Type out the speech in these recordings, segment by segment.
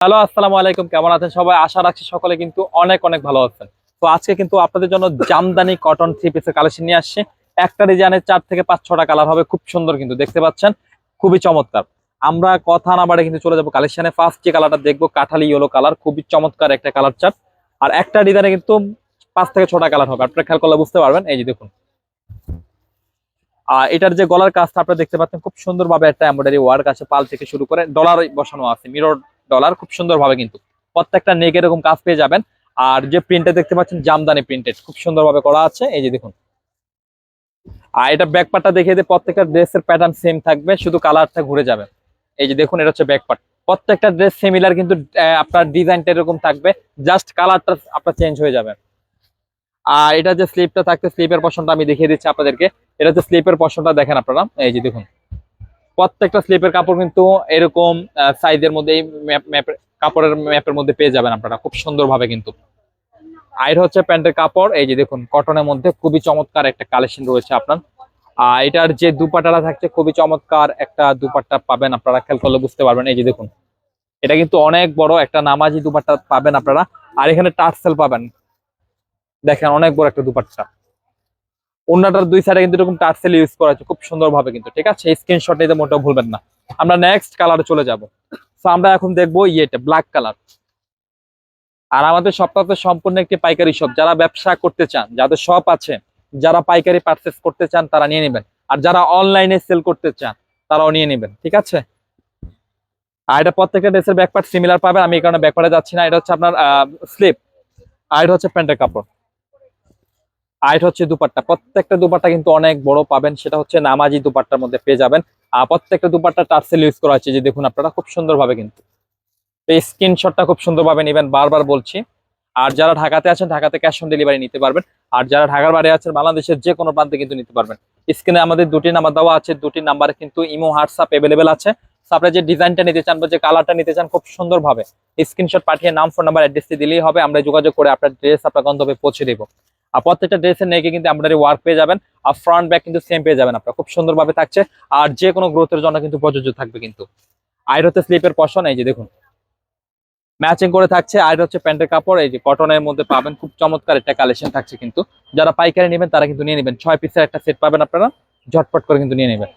Hello, আসসালামু আলাইকুম। কেমন আছেন সবাই? আশা রাখছি সকলে কিন্তু অনেক অনেক ভালো আছেন। তো আজকে কিন্তু আপনাদের জন্য জামদানি কটন থ্রি পিসের কালেকশন নিয়ে আসছে। একটা ডিজাইনের চার থেকে পাঁচ ছটা কালার হবে, খুব সুন্দর কিন্তু, দেখতে পাচ্ছেন? খুবই চমৎকার। আমরা কথা না বাড়ে কিন্তু চলে যাব কালেকশনে ফার্স্ট যে কালারটা দেখব, কাঠালি ইয়েলো কালার খুবই চমৎকার একটা কালার চার্ট আর একটা ডিজাইনে কিন্তু পাঁচ থেকে ছটা কালার হবে। আপনারা খেয়াল করলে বুঝতে পারবেন। এই যে দেখুন। আর এটার যে গলার কাজটা আপনারা দেখতে পাচ্ছেন, খুব সুন্দরভাবে একটা এমব্রয়ডারি ওয়ার্ক আছে, পাল থেকে শুরু করে ডলার বসানো আছে মিরর ডলার খুব সুন্দরভাবে কিন্তু প্রত্যেকটা নেক এরকম কাজ পেয়ে যাবেন। আর যে প্রিন্টে দেখতে পাচ্ছেন, জামদানি প্রিন্টেড খুব সুন্দরভাবে করা আছে। এই যে দেখুন। আর এটা ব্যাক পার্টটা দেখিয়ে দিয়ে প্রত্যেকটা ড্রেসের প্যাটার্ন সেম থাকবে, শুধু কালারটা ঘুরে যাবে। এই যে দেখুন, এটা হচ্ছে ব্যাক পার্ট প্রত্যেকটা ড্রেস সিমিলার কিন্তু আপনার ডিজাইনটা এরকম থাকবে জাস্ট কালারটা আপনার চেঞ্জ হয়ে যাবে। আর এটা যে স্লিপটা থাকবে স্লিপের পশনটা আমি দেখিয়ে দিচ্ছি আপনাদেরকে। এটা হচ্ছে স্লিপের পশনটা দেখেন আপনারা। এই যে দেখুন। প্রত্যেকটা স্লিপের কাপড় কিন্তু এরকম সাইজের মধ্যে, এই ম্যাপ ম্যাপের কাপড়ের ম্যাপের মধ্যে পেয়ে যাবেন আপনারা, খুব সুন্দরভাবে কিন্তু। আর হচ্ছে প্যান্টের কাপড়, এই যে দেখুন কটনের মধ্যে খুবই চমৎকার একটা কালেকশন রয়েছে আপনার। আর এটার যে দুপাটাটা থাকছে, খুবই চমৎকার একটা দুপাট্টা পাবেন আপনারা, খেয়াল করলে বুঝতে পারবেন। এই যে দেখুন, এটা কিন্তু অনেক বড় একটা নামাজি দুপাট্টা পাবেন আপনারা। আর এখানে টার্সেল পাবেন। দেখেন, অনেক বড় একটা দুপাট্টা। অন্যটার দুই সাইডে কিন্তু এরকম টার্সেল ইউজ করা আছে, খুব সুন্দরভাবে কিন্তু, ঠিক আছে? স্ক্রিনশট নিতে মোটেও ভুলবেন না। আমরা নেক্সট কালারে চলে যাব। সো আমরা এখন দেখব ইয়েটা ব্ল্যাক কালার আর আমাদের তো সম্পূর্ণ একটি পাইকারি শপ যারা ব্যবসা করতে চান, যাদের শপ আছে, যারা পাইকারি পারচেস করতে চান, তারা নিয়ে নেবেন। আর যারা অনলাইনে সেল করতে চান, তারাও নিয়ে নেবেন, ঠিক আছে? আর এটা প্রত্যেকটা ড্রেসের ব্যাকপার্ট সিমিলার পাবেন, আমি এই কারণে ব্যাকপার্টে যাচ্ছি না, এটা হচ্ছে আপনার স্লিপ আর এটা হচ্ছে প্যান্টের কাপড়। আর এটা হচ্ছে দুপাট্টা। প্রত্যেকটা দুপাট্টা কিন্তু অনেক বড় পাবেন, সেটা হচ্ছে নামাজি দুপাট্টার মধ্যে পেয়ে যাবেন। আর প্রত্যেকটা দুপাট্টা টার্সেল ইউজ করা হচ্ছে যে দেখুন আপনারা, খুব সুন্দরভাবে কিন্তু। এই স্ক্রিনশটটা খুব সুন্দরভাবে নেবেন, বারবার বলছি। আর যারা ঢাকাতে আছেন, ঢাকাতে ক্যাশ অন ডেলিভারি নিতে পারবেন। আর যারা ঢাকার বাইরে আছেন, বাংলাদেশের যে কোনো প্রান্তে কিন্তু নিতে পারবেন। স্ক্রিনে আমাদের দুটি নাম্বার দেওয়া আছে, দুটি নাম্বারে কিন্তু ইমো, হোয়াটসঅ্যাপ অ্যাভেলেবেল আছে। আপনারা যে ডিজাইনটা নিতে চান বা যে কালারটা নিতে চান, খুব সুন্দরভাবে স্ক্রিনশট পাঠিয়ে নাম ফোন নাম্বার অ্যাড্রেসটি দিলেই হবে। আমরা যোগাযোগ করে আপনার ড্রেস আপনার গন্তব্যে পৌঁছে দেবো। আর প্রত্যেকটা ড্রেসের নেকে কিন্তু আপনার ওয়ার্ক পেয়ে যাবেন। আর ফ্রন্ট ব্যাক কিন্তু সেম পেয়ে যাবেন আপনার। খুব সুন্দরভাবে থাকছে। আর যে কোনো গ্রোথের জন্য কিন্তু প্রযোজ্য থাকবে কিন্তু। আইর হচ্ছে স্লিপের পশন এই যে দেখুন। ম্যাচিং করে থাকছে। আর হচ্ছে প্যান্টের কাপড়, এই যে কটনের মধ্যে পাবেন। খুব চমৎকার একটা কালেকশন থাকছে কিন্তু। যারা পাইকারি নেবেন, তারা কিন্তু নিয়ে নেবেন। ছয় পিসের একটা সেট পাবেন আপনারা। ঝটপট করে কিন্তু নিয়ে নেবেন।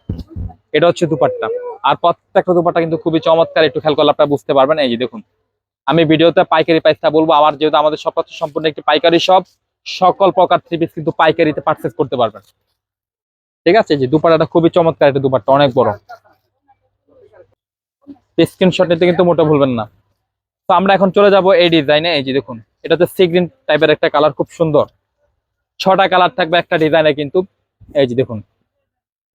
এটা হচ্ছে দুপাট্টা। আর প্রত্যেকটা দুপাট্টা কিন্তু খুবই চমৎকার। একটু খেয়াল করলে আপনারা বুঝতে পারবেন। এই যে দেখুন। আমি ভিডিওতে পাইকারি প্রাইসটা বলব। আমার যেহেতু আমাদের সব সম্পূর্ণ একটি পাইকারি শপ সকল প্রকার থ্রি পিস কিন্তু পাইকারিতে পারচেস করতে পারবেন। ঠিক আছে? যে দুপাটাটা খুবই চমৎকার একটা দুপাট্টা অনেক বড়। স্ক্রিনশট নিতে কিন্তু মোটা ভুলবেন না। তো আমরা এখন চলে যাব এই ডিজাইনে এই যে দেখুন এটা হচ্ছে সি গ্রিন টাইপের একটা কালার খুব সুন্দর। ছটা কালার থাকবে একটা ডিজাইনে কিন্তু। এই যে দেখুন,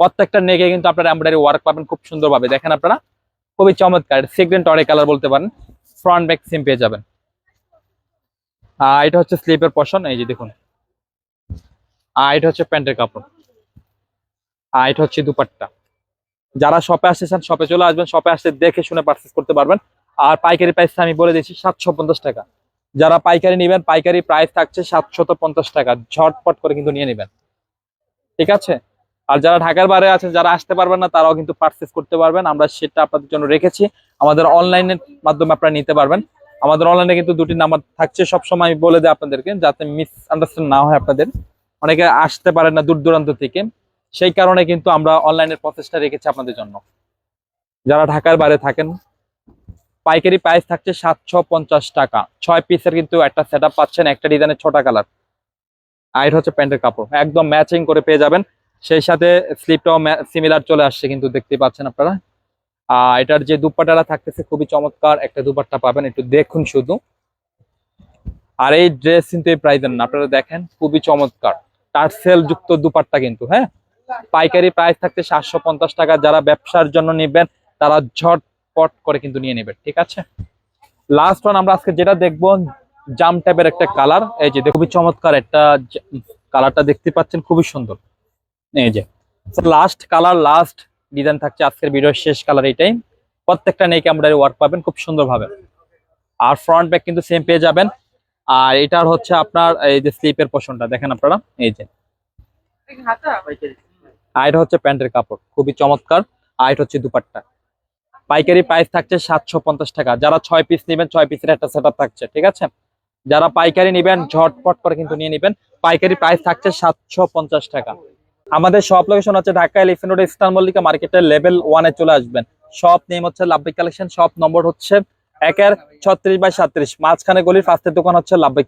প্রত্যেকটা নেকে কিন্তু আপনারা এমব্রয়ডারি ওয়ার্ক পাবেন খুব সুন্দরভাবে। দেখেন আপনারা? খুবই চমৎকার। সি গ্রিন টরে কালার বলতে পারেন। ফ্রন্ট ব্যাক সিম পেয়ে যাবেন। এটা হচ্ছে স্লিপের পশন এই যে দেখুন। আর এটা হচ্ছে প্যান্টের কাপড়। আর এটা হচ্ছে দুপাট্টা। যারা শপে আসতেছেন শপে চলে আসবেন শপে আসতে দেখে শুনে পারচেস করতে পারবেন। আর পাইকারি প্রাইস আমি বলে দিচ্ছি সাতশো পঞ্চাশ টাকা। যারা পাইকারি নেবেন, পাইকারি প্রাইস থাকছে সাতশত পঞ্চাশ টাকা। ঝটপট করে কিন্তু নিয়ে নেবেন। ঠিক আছে? আর যারা ঢাকার বাইরে আছেন, যারা আসতে পারবেন না, তারাও কিন্তু পারচেস করতে পারবেন। আমরা সেটা আপনাদের জন্য রেখেছি। আমাদের অনলাইনের মাধ্যমে আপনারা নিতে পারবেন। আমাদের অনলাইনে কিন্তু দুটি নাম্বার থাকছে। সবসময় বলে দিই আপনাদেরকে, যাতে মিস আন্ডারস্ট্যান্ড না হয় আপনাদের। অনেকে আসতে পারেন না দূর দূরান্ত থেকে। সেই কারণে কিন্তু আমরা অনলাইনের প্রচেষ্টা রেখেছি আপনাদের জন্য। যারা ঢাকার বাইরে থাকেন, পাইকারি প্রাইস থাকছে সাতশো পঞ্চাশ টাকা। ছয় পিসের কিন্তু একটা সেট পাচ্ছেন, একটা ডিজাইনের ছটা কালার আর হচ্ছে প্যান্টের কাপড়। একদম ম্যাচিং করে পেয়ে যাবেন। সেই সাথে স্লিপটাও সিমিলার চলে আসছে কিন্তু দেখতে পাচ্ছেন আপনারা। এটার যে দুপাট্টাটা থাকতেছে খুবই চমৎকার, একটা দুপাট্টা পাবেন, একটু দেখুন শুধু। আর এই ড্রেস কিন্তু এই প্রাইজের না, আপনারা দেখেন, খুবই চমৎকার। টার্সেল যুক্ত দুপাট্টা কিন্তু হ্যাঁ? পাইকারি প্রাইস থাকতে সাতশো পঞ্চাশ টাকা, যারা ব্যবসার জন্য নেবেন, তারা ঝটপট করে কিন্তু নিয়ে নেবেন, ঠিক আছে? লাস্ট ওয়ান আমরা আজকে যেটা দেখব, জাম টাইপের একটা কালার এই যে খুবই চমৎকার একটা কালারটা দেখতে পাচ্ছেন, খুবই সুন্দর। এই যে লাস্ট কালার লাস্ট ডিজাইন থাকছে আজকের ভিডিওর শেষ কালার এটাই। প্রত্যেকটা নেই আমরা ওয়ার্ক পাবেন খুব সুন্দরভাবে। আর ফ্রন্ট ব্যাক কিন্তু সেম পেয়ে যাবেন। আর এটার হচ্ছে আপনার এই যে স্লিপের পোষণটা দেখেন আপনারা? এই যে। আর এটা হচ্ছে প্যান্টের কাপড়, খুবই চমৎকার। আর এটা হচ্ছে দুপাট্টা। পাইকারি প্রাইস থাকছে সাতশো পঞ্চাশ টাকা। যারা ছয় পিস নেবেন, ছয় পিসের একটা সেট থাকছে, ঠিক আছে? যারা পাইকারি নেবেন, ঝটপট করে কিন্তু নিয়ে নেবেন। পাইকারি প্রাইস থাকছে সাতশো পঞ্চাশ টাকা। আমাদের সব লোকেশন হচ্ছে Dhaka elephant road eastern Mallika মার্কেটের লেভেল ওয়ানে চলে আসবেন। সব নেম হচ্ছে লাভবিক কালেকশন সব নম্বর হচ্ছে একের ছত্রিশ বাই সাত্রিশ। মাঝখানে গলির ফার্স্টের দোকান হচ্ছে লাভবিক